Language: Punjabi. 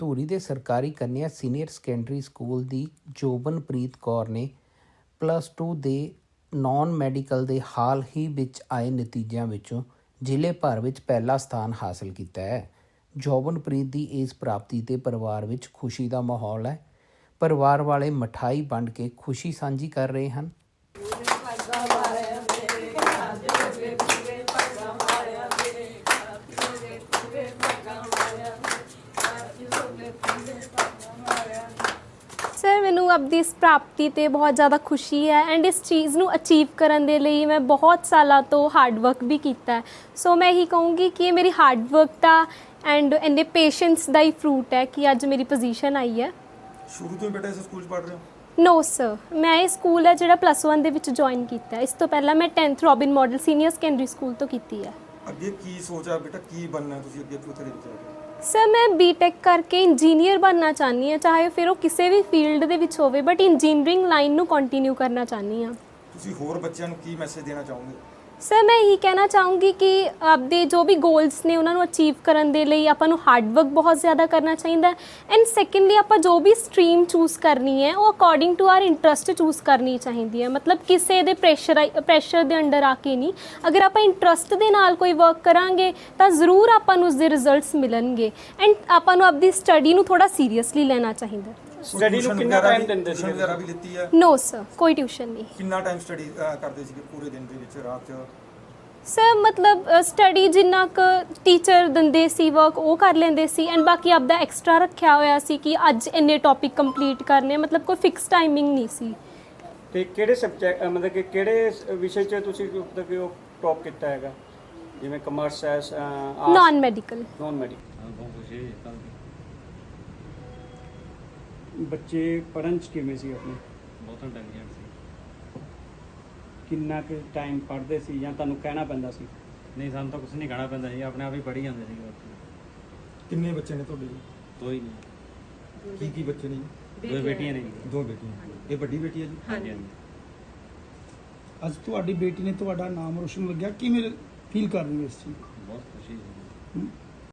ਧੂਰੀ ਦੇ ਸਰਕਾਰੀ ਕੰਨਿਆ ਸੀਨੀਅਰ ਸੈਕੰਡਰੀ ਸਕੂਲ ਦੀ ਜੋਬਨਪ੍ਰੀਤ ਕੌਰ ਨੇ ਪਲੱਸ 2 ਦੇ ਨਾਨ ਮੈਡੀਕਲ ਦੇ ਹਾਲ ਹੀ ਵਿੱਚ ਆਏ ਨਤੀਜਿਆਂ ਵਿੱਚੋਂ ਜ਼ਿਲ੍ਹੇ ਭਰ ਵਿੱਚ ਪਹਿਲਾ ਸਥਾਨ ਹਾਸਲ ਕੀਤਾ ਹੈ। ਜੋਬਨਪ੍ਰੀਤ ਦੀ ਇਸ ਪ੍ਰਾਪਤੀ ਤੇ ਪਰਿਵਾਰ ਵਿੱਚ ਖੁਸ਼ੀ ਦਾ ਮਾਹੌਲ ਹੈ। ਪਰਿਵਾਰ ਵਾਲੇ ਮਠਾਈ ਵੰਡ ਕੇ ਖੁਸ਼ੀ ਸਾਂਝੀ ਕਰ ਰਹੇ ਹਨ। ਸਰ ਮੈਨੂੰ ਆਪਦੀ ਇਸ ਪ੍ਰਾਪਤੀ ਤੇ ਬਹੁਤ ਜ਼ਿਆਦਾ ਖੁਸ਼ੀ ਹੈ ਐਂਡ ਇਸ ਚੀਜ਼ ਨੂੰ ਅਚੀਵ ਕਰਨ ਦੇ ਲਈ ਮੈਂ ਬਹੁਤ ਸਾਲਾਂ ਤੋਂ ਹਾਰਡ ਵਰਕ ਵੀ ਕੀਤਾ ਹੈ ਸੋ ਮੈਂ ਇਹੀ ਕਹੂੰਗੀ ਕਿ ਇਹ ਮੇਰੀ ਹਾਰਡ ਵਰਕ ਦਾ ਐਂਡ ਇਹਦੇ ਪੇਸ਼ੈਂਸ ਦਾ ਹੀ ਫਰੂਟ ਹੈ ਕਿ ਅੱਜ ਮੇਰੀ ਪੋਜੀਸ਼ਨ ਆਈ ਹੈ ਸ਼ੁਰੂ ਤੋਂ ਹੀ ਬੇਟਾ ਇਸ ਸਕੂਲ 'ਚ ਪੜ੍ਹ ਰਹੇ ਹੋ? ਨੋ ਸਰ ਮੈਂ ਇਹ ਸਕੂਲ ਹੈ ਜਿਹੜਾ ਪਲੱਸ 1 ਦੇ ਵਿੱਚ ਜੁਆਇਨ ਕੀਤਾ ਹੈ। ਇਸ ਤੋਂ ਪਹਿਲਾਂ ਮੈਂ 10th Robin model senior secondary school ਤੋਂ ਕੀਤੀ ਹੈ। ਅੱਗੇ ਕੀ ਸੋਚਿਆ ਬੇਟਾ? ਕੀ ਬਣਨਾ ਹੈ ਤੁਸੀਂ ਅੱਗੇ ਫਿਊਚਰ ਦੇ ਵਿੱਚ ਜਾ ਕੇ ਸਰ ਮੈਂ ਬੀਟੈਕ ਕਰਕੇ ਇੰਜੀਨੀਅਰ ਬਣਨਾ ਚਾਹਨੀ ਹਾਂ, ਚਾਹੇ ਫਿਰ ਉਹ ਕਿਸੇ ਵੀ ਫੀਲਡ ਦੇ ਵਿੱਚ ਹੋਵੇ ਬਟ ਇੰਜੀਨੀਅਰਿੰਗ ਲਾਈਨ ਨੂੰ ਕੰਟੀਨਿਊ ਕਰਨਾ ਚਾਹਨੀ ਹਾਂ। ਤੁਸੀਂ ਹੋਰ ਬੱਚਿਆਂ ਨੂੰ ਕੀ ਮੈਸੇਜ ਦੇਣਾ ਚਾਹੋਗੇ? ਸਰ ਮੈਂ ਇਹੀ ਕਹਿਣਾ ਚਾਹੂੰਗੀ ਕਿ ਆਪਦੇ ਜੋ ਵੀ ਗੋਲਸ ਨੇ ਉਹਨਾਂ ਨੂੰ ਅਚੀਵ ਕਰਨ ਦੇ ਲਈ ਆਪਾਂ ਨੂੰ ਹਾਰਡ ਵਰਕ ਬਹੁਤ ਜ਼ਿਆਦਾ ਕਰਨਾ ਚਾਹੀਦਾ ਐਂਡ ਸੈਕੰਡਲੀ ਆਪਾਂ ਜੋ ਵੀ ਸਟਰੀਮ ਚੂਜ਼ ਕਰਨੀ ਹੈ, ਉਹ according to our interest choose ਕਰਨੀ ਚਾਹੀਦੀ ਹੈ। ਮਤਲਬ ਕਿਸੇ ਦੇ ਪ੍ਰੈਸ਼ਰ ਪ੍ਰੈਸ਼ਰ ਦੇ ਅੰਡਰ ਆ ਕੇ ਨਹੀਂ। ਅਗਰ ਆਪਾਂ ਇੰਟਰਸਟ ਦੇ ਨਾਲ ਕੋਈ ਵਰਕ ਕਰਾਂਗੇ, ਤਾਂ ਜ਼ਰੂਰ ਆਪਾਂ ਨੂੰ ਉਸਦੇ ਰਿਜ਼ਲਟਸ ਮਿਲਣਗੇ। ਐਂਡ ਆਪਾਂ ਨੂੰ ਆਪਦੀ ਸਟੱਡੀ ਨੂੰ ਥੋੜਾ ਸੀਰੀਅਸਲੀ ਲੈਣਾ ਚਾਹੀਦਾ Study ਨੂੰ ਕਿੰਨਾ time ਦਿੰਦੇ ਟਿਊਸ਼ਨ ਵਗੈਰਾ ਵੀ ਲਿੱਤੀ ਹੈ? ਨੋ ਸਰ ਕੋਈ ਟਿਊਸ਼ਨ ਨਹੀਂ। ਕਿੰਨਾ ਟਾਈਮ ਸਟੱਡੀ ਕਰਦੇ ਸੀਗੇ ਪੂਰੇ ਦਿਨ ਦੇ ਵਿੱਚ ਰਾਤ 'ਚ? ਸਰ ਮਤਲਬ ਸਟੱਡੀ ਜਿੰਨਾ ਕੁ ਟੀਚਰ ਦਿੰਦੇ ਸੀ ਵਰਕ ਉਹ ਕਰ ਲੈਂਦੇ ਸੀ ਐਂਡ ਬਾਕੀ ਆਪਦਾ ਐਕਸਟਰਾ ਰੱਖਿਆ ਹੋਇਆ ਸੀ ਕਿ ਅੱਜ ਇੰਨੇ ਟੌਪਿਕ ਕੰਪਲੀਟ ਕਰਨੇ ਆ, ਮਤਲਬ ਕੋਈ ਫਿਕਸ ਟਾਈਮਿੰਗ ਨਹੀਂ ਸੀ। ਤੇ ਕਿਹੜੇ ਸਬਜੈਕਟ ਮਤਲਬ ਕਿ ਕਿਹੜੇ ਸ- ਵਿਸ਼ੇ 'ਚ ਤੁਸੀਂ ਮਤਲਬ ਕਿ ਉਹ ਟੌਪ ਕੀਤਾ ਹੈਗਾ? ਜਿਵੇਂ ਕਮਰਸ ਹੈ ਨਾਨ ਮੈਡੀਕਲ ਨਾਨ ਮੈਡੀਕਲ ਬਹੁਤ ਖੁਸ਼ੀ ਹੈ ਤਾਂ ਬੱਚੇ ਪੜ੍ਹਨ ਚ ਕਿਵੇਂ ਸੀ ਆਪਣੇ? ਬਹੁਤ ਇੰਟੈਲੀਜੈਂਟ ਸੀ। ਕਿੰਨਾ ਕੁ ਟਾਈਮ ਪੜ੍ਹਦੇ ਸੀ ਜਾਂ ਤੁਹਾਨੂੰ ਕਹਿਣਾ ਪੈਂਦਾ ਸੀ? ਨਹੀਂ ਸਾਨੂੰ ਤਾਂ ਕੁਝ ਨਹੀਂ ਕਹਿਣਾ ਪੈਂਦਾ ਸੀ। ਆਪਣੇ ਆਪ ਹੀ ਪੜ੍ਹੀ ਜਾਂਦੇ ਸੀਗੇ ਕਿੰਨੇ ਬੱਚੇ ਨੇ ਤੁਹਾਡੇ? ਜੀ ਦੋ ਹੀ ਨਹੀਂ ਕੀ ਕੀ ਬੱਚੇ ਨੇ ਜੀ? ਦੋ ਬੇਟੀਆਂ ਨੇ ਜੀ। ਦੋ ਬੇਟੀਆਂ। ਇਹ ਵੱਡੀ ਬੇਟੀ ਹੈ ਜੀ? ਹਾਂਜੀ ਹਾਂਜੀ। ਅੱਜ ਤੁਹਾਡੀ ਬੇਟੀ ਨੇ ਤੁਹਾਡਾ ਨਾਮ ਰੋਸ਼ਨ ਲੱਗਿਆ। ਕਿਵੇਂ ਫੀਲ ਕਰ ਰਹੀ ਹੋ ਇਸ ਚੀਜ਼ ਬਹੁਤ ਖੁਸ਼ੀ ਨੂੰ?